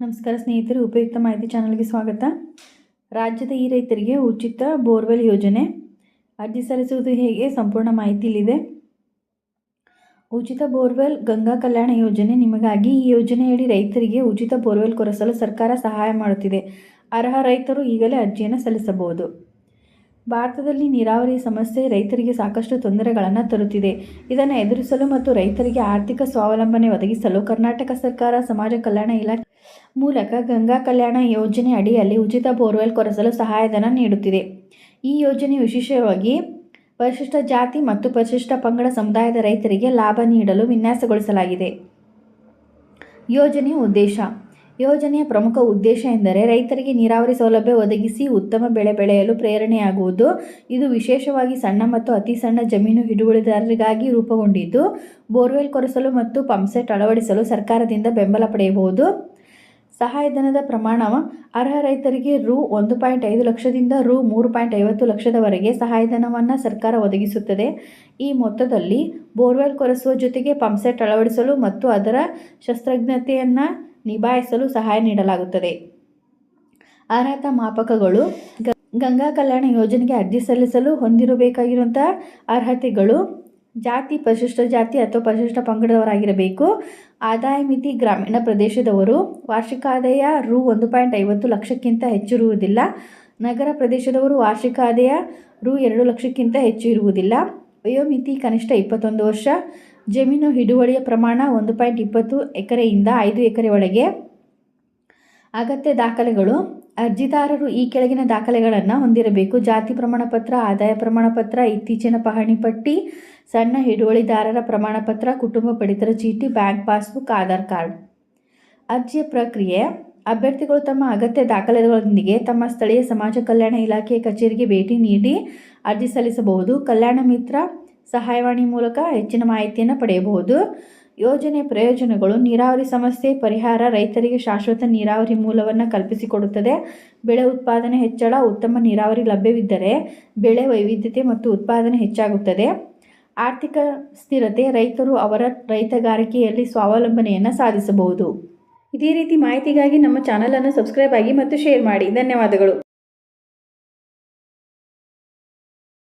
ನಮಸ್ಕಾರ ಸ್ನೇಹಿತರು, ಉಪಯುಕ್ತ ಮಾಹಿತಿ ಚಾನಲ್ಗೆ ಸ್ವಾಗತ. ರಾಜ್ಯದ ಈ ರೈತರಿಗೆ ಉಚಿತ ಬೋರ್ವೆಲ್ ಯೋಜನೆ. ಅರ್ಜಿ ಸಲ್ಲಿಸುವುದು ಹೇಗೆ? ಸಂಪೂರ್ಣ ಮಾಹಿತಿ ಇಲ್ಲಿದೆ. ಉಚಿತ ಬೋರ್ವೆಲ್ ಗಂಗಾ ಕಲ್ಯಾಣ ಯೋಜನೆ. ನಿಮಗಾಗಿ ಈ ಯೋಜನೆಯಡಿ ರೈತರಿಗೆ ಉಚಿತ ಬೋರ್ವೆಲ್ ಕೊರೆಸಲು ಸರ್ಕಾರ ಸಹಾಯ ಮಾಡುತ್ತಿದೆ. ಅರ್ಹ ರೈತರು ಈಗಲೇ ಅರ್ಜಿಯನ್ನು ಸಲ್ಲಿಸಬಹುದು. ಭಾರತದಲ್ಲಿ ನೀರಾವರಿ ಸಮಸ್ಯೆ ರೈತರಿಗೆ ಸಾಕಷ್ಟು ತೊಂದರೆಗಳನ್ನು ತರುತ್ತಿದೆ. ಇದನ್ನು ಎದುರಿಸಲು ಮತ್ತು ರೈತರಿಗೆ ಆರ್ಥಿಕ ಸ್ವಾವಲಂಬನೆ ಒದಗಿಸಲು ಕರ್ನಾಟಕ ಸರ್ಕಾರ, ಸಮಾಜ ಕಲ್ಯಾಣ ಇಲಾಖೆ ಮೂಲಕ ಗಂಗಾ ಕಲ್ಯಾಣ ಯೋಜನೆ ಅಡಿಯಲ್ಲಿ ಉಚಿತ ಬೋರ್ವೆಲ್ ಕೊರೆಸಲು ಸಹಾಯಧನ ನೀಡುತ್ತಿದೆ. ಈ ಯೋಜನೆ ವಿಶೇಷವಾಗಿ ಪರಿಶಿಷ್ಟ ಜಾತಿ ಮತ್ತು ಪರಿಶಿಷ್ಟ ಪಂಗಡ ಸಮುದಾಯದ ರೈತರಿಗೆ ಲಾಭ ನೀಡಲು ವಿನ್ಯಾಸಗೊಳಿಸಲಾಗಿದೆ. ಯೋಜನೆಯ ಉದ್ದೇಶ. ಯೋಜನೆಯ ಪ್ರಮುಖ ಉದ್ದೇಶ ಎಂದರೆ ರೈತರಿಗೆ ನೀರಾವರಿ ಸೌಲಭ್ಯ ಒದಗಿಸಿ ಉತ್ತಮ ಬೆಳೆ ಬೆಳೆಯಲು ಪ್ರೇರಣೆಯಾಗುವುದು. ಇದು ವಿಶೇಷವಾಗಿ ಸಣ್ಣ ಮತ್ತು ಅತಿ ಸಣ್ಣ ಜಮೀನು ಹಿಡುವಳಿದಾರರಿಗಾಗಿ ರೂಪುಗೊಂಡಿದ್ದು, ಬೋರ್ವೆಲ್ ಕೊರೆಸಲು ಮತ್ತು ಪಂಪ್ಸೆಟ್ ಅಳವಡಿಸಲು ಸರ್ಕಾರದಿಂದ ಬೆಂಬಲ ಪಡೆಯಬಹುದು. ಸಹಾಯಧನದ ಪ್ರಮಾಣ ಅರ್ಹ ರೈತರಿಗೆ ರು ಒಂದು ಪಾಯಿಂಟ್ ಐದು ಲಕ್ಷದಿಂದ ರು ಮೂರು ಪಾಯಿಂಟ್ ಐವತ್ತು ಲಕ್ಷದವರೆಗೆ ಸಹಾಯಧನವನ್ನು ಸರ್ಕಾರ ಒದಗಿಸುತ್ತದೆ. ಈ ಮೊತ್ತದಲ್ಲಿ ಬೋರ್ವೆಲ್ ಕೊರೆಸುವ ಜೊತೆಗೆ ಪಂಪ್ಸೆಟ್ ಅಳವಡಿಸಲು ಮತ್ತು ಅದರ ಶಸ್ತ್ರಜ್ಞತೆಯನ್ನು ನಿಭಾಯಿಸಲು ಸಹಾಯ ನೀಡಲಾಗುತ್ತದೆ. ಅರ್ಹತಾ ಮಾಪಕಗಳು ಗಂಗಾ ಕಲ್ಯಾಣ ಯೋಜನೆಗೆ ಅರ್ಜಿ ಸಲ್ಲಿಸಲು ಹೊಂದಿರಬೇಕಾಗಿರುವಂಥ ಅರ್ಹತೆಗಳು ಜಾತಿ ಪರಿಶಿಷ್ಟ ಜಾತಿ ಅಥವಾ ಪರಿಶಿಷ್ಟ ಪಂಗಡದವರಾಗಿರಬೇಕು. ಆದಾಯ ಮಿತಿ ಗ್ರಾಮೀಣ ಪ್ರದೇಶದವರು. ವಾರ್ಷಿಕ ಆದಾಯ ರು ಒಂದು ಪಾಯಿಂಟ್ ಐವತ್ತು ಲಕ್ಷಕ್ಕಿಂತ ಹೆಚ್ಚಿರುವುದಿಲ್ಲ ನಗರ ಪ್ರದೇಶದವರು ವಾರ್ಷಿಕ ಆದಾಯ ರು ಎರಡು ಲಕ್ಷಕ್ಕಿಂತ ಹೆಚ್ಚು ಇರುವುದಿಲ್ಲ. ವಯೋಮಿತಿ ಕನಿಷ್ಠ ಇಪ್ಪತ್ತೊಂದು ವರ್ಷ. ಜಮೀನು ಹಿಡುವಳಿಯ ಪ್ರಮಾಣ ಒಂದು ಪಾಯಿಂಟ್ ಇಪ್ಪತ್ತು ಎಕರೆಯಿಂದ ಐದು ಎಕರೆ ಒಳಗೆ. ಅಗತ್ಯ ದಾಖಲೆಗಳು. ಅರ್ಜಿದಾರರು ಈ ಕೆಳಗಿನ ದಾಖಲೆಗಳನ್ನು ಹೊಂದಿರಬೇಕು. ಜಾತಿ ಪ್ರಮಾಣಪತ್ರ, ಆದಾಯ ಪ್ರಮಾಣಪತ್ರ, ಇತ್ತೀಚಿನ ಪಹಣಿ ಪಟ್ಟಿ, ಸಣ್ಣ ಹಿಡುವಳಿದಾರರ ಪ್ರಮಾಣಪತ್ರ, ಕುಟುಂಬ ಪಡಿತರ ಚೀಟಿ, ಬ್ಯಾಂಕ್ ಪಾಸ್ಬುಕ್, ಆಧಾರ್ ಕಾರ್ಡ್. ಅರ್ಜಿಯ ಪ್ರಕ್ರಿಯೆ. ಅಭ್ಯರ್ಥಿಗಳು ತಮ್ಮ ಅಗತ್ಯ ದಾಖಲೆಗಳೊಂದಿಗೆ ತಮ್ಮ ಸ್ಥಳೀಯ ಸಮಾಜ ಕಲ್ಯಾಣ ಇಲಾಖೆಯ ಕಚೇರಿಗೆ ಭೇಟಿ ನೀಡಿ ಅರ್ಜಿ ಸಲ್ಲಿಸಬಹುದು. ಕಲ್ಯಾಣ ಮಿತ್ರ ಸಹಾಯವಾಣಿ ಮೂಲಕ ಹೆಚ್ಚಿನ ಮಾಹಿತಿಯನ್ನು ಪಡೆಯಬಹುದು. ಯೋಜನೆ ಪ್ರಯೋಜನಗಳು, ನೀರಾವರಿ ಸಮಸ್ಯೆ ಪರಿಹಾರ ರೈತರಿಗೆ ಶಾಶ್ವತ ನೀರಾವರಿ ಮೂಲವನ್ನು ಕಲ್ಪಿಸಿಕೊಡುತ್ತದೆ. ಬೆಳೆ ಉತ್ಪಾದನೆ ಹೆಚ್ಚಳ, ಉತ್ತಮ ನೀರಾವರಿ ಲಭ್ಯವಿದ್ದರೆ ಬೆಳೆ ವೈವಿಧ್ಯತೆ ಮತ್ತು ಉತ್ಪಾದನೆ ಹೆಚ್ಚಾಗುತ್ತದೆ. ಆರ್ಥಿಕ ಸ್ಥಿರತೆ, ರೈತರು ಅವರ ರೈತಗಾರಿಕೆಯಲ್ಲಿ ಸ್ವಾವಲಂಬನೆಯನ್ನು ಸಾಧಿಸಬಹುದು. ಇದೇ ರೀತಿ ಮಾಹಿತಿಗಾಗಿ ನಮ್ಮ ಚಾನಲನ್ನು ಸಬ್ಸ್ಕ್ರೈಬ್ ಆಗಿ ಮತ್ತು ಶೇರ್ ಮಾಡಿ. ಧನ್ಯವಾದಗಳು.